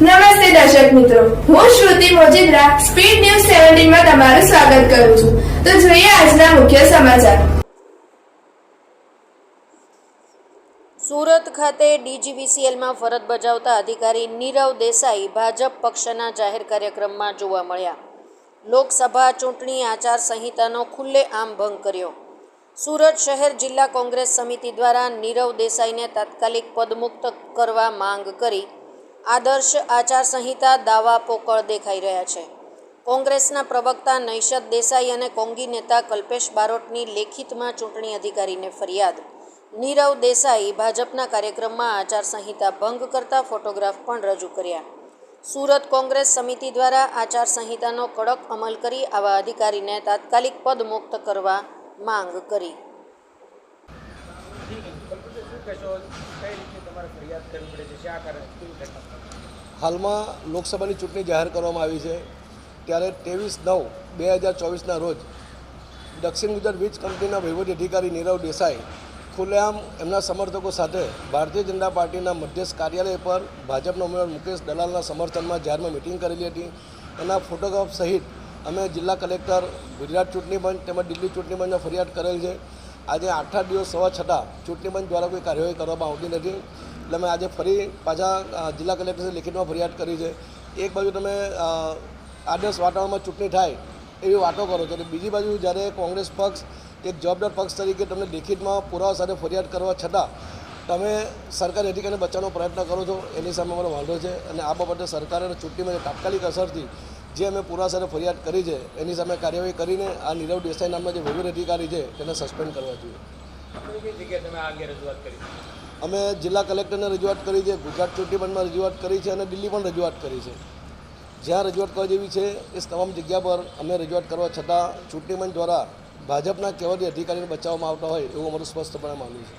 નમસ્તે દર્શક મિત્રો. હું શ્રુતિ મોજીદ્રા, સ્પીડ ન્યૂઝ સેવન્ટીનમાં તમારું સ્વાગત કરું છું. તો જોઈએ આજના મુખ્ય સમાચાર. સુરત ખાતે ડીજીવીસીએલમાં ફરજ બજાવતા અધિકારી નીરવ દેસાઈ ભાજપ પક્ષના જાહેર કાર્યક્રમમાં જોવા મળ્યા. લોકસભા ચૂંટણી આચાર સંહિતાનો ખુલ્લેઆમ ભંગ કર્યો. સુરત શહેર જિલ્લા કોંગ્રેસ સમિતિ દ્વારા નીરવ દેસાઈને તાત્કાલિક પદમુક્ત કરવા માંગ કરી આદર્શ આચારસંહિતા દાવા પોકળ દેખાઈ રહ્યા છે. કોંગ્રેસના પ્રવક્તા નૈશદ દેસાઈ અને કોંગી નેતા કલ્પેશ બારોટની લેખિતમાં ચૂંટણી અધિકારીને ફરિયાદ. નીરવ દેસાઈ ભાજપના કાર્યક્રમમાં આચારસંહિતા ભંગ કરતા ફોટોગ્રાફ પણ રજૂ કર્યા. સુરત કોંગ્રેસ સમિતિ દ્વારા આચારસંહિતાનો કડક અમલ કરી આવા અધિકારીને તાત્કાલિક પદમુક્ત કરવા માંગ કરી. હાલમાં લોકસભાની ચૂંટણી જાહેર કરવામાં આવી છે. ત્યારે ત્રેવીસ નવ બે હજાર ચોવીસના રોજ દક્ષિણ ગુજરાત વીજ કંપનીના વહીવટી અધિકારી નીરવ દેસાઈ ખુલ્લેઆમ એમના સમર્થકો સાથે ભારતીય જનતા પાર્ટીના મધ્યસ્થ કાર્યાલય પર ભાજપના ઉમેદવાર મુકેશ દલાલના સમર્થનમાં જાહેરમાં મિટિંગ કરેલી હતી. એના ફોટોગ્રાફ સહિત અમે જિલ્લા કલેક્ટર ગુજરાત ચૂંટણી પંચ તેમજ દિલ્હી ચૂંટણી પંચમાં ફરિયાદ કરેલ છે. આજે આઠ આઠ દિવસ સવા છતાં ચૂંટણી પંચ દ્વારા કોઈ કાર્યવાહી કરવામાં આવતી નથી. એટલે અમે આજે ફરી પાછા જિલ્લા કલેક્ટરને લેખિતમાં ફરિયાદ કરી છે. એક બાજુ તમે આદર્શ વાતાવરણમાં ચૂંટણી થાય એવી વાતો કરો છો અને બીજી બાજુ જ્યારે કોંગ્રેસ પક્ષ, એક જવાબદાર પક્ષ તરીકે તમને લેખિતમાં પુરાવા સાથે ફરિયાદ કરવા છતાં તમે સરકારી અધિકારીને બચાવવાનો પ્રયત્ન કરો છો, એની સામે અમારો વાંધો છે. અને આ બાબતે સરકારે ચૂંટણીમાં તાત્કાલિક અસરથી જે અમે પુરાસરે ફરિયાદ કરી છે એની સામે કાર્યવાહી કરીને આ નીરવ દેસાઈ નામના જે વહીવટ અધિકારી છે તેને સસ્પેન્ડ કરવા જોઈએ. અમે જિલ્લા કલેક્ટરને રજૂઆત કરી છે ગુજરાત ચૂંટણી પંચમાં રજૂઆત કરી છે અને દિલ્હી પણ રજૂઆત કરી છે. જ્યાં રજૂઆત કરવા જેવી છે એ તમામ જગ્યા પર અમે રજૂઆત કરવા છતાં ચૂંટણી પંચ દ્વારા ભાજપના કેવા અધિકારીને બચાવવામાં આવતા હોય એવું અમારું સ્પષ્ટપણે માનવું છે.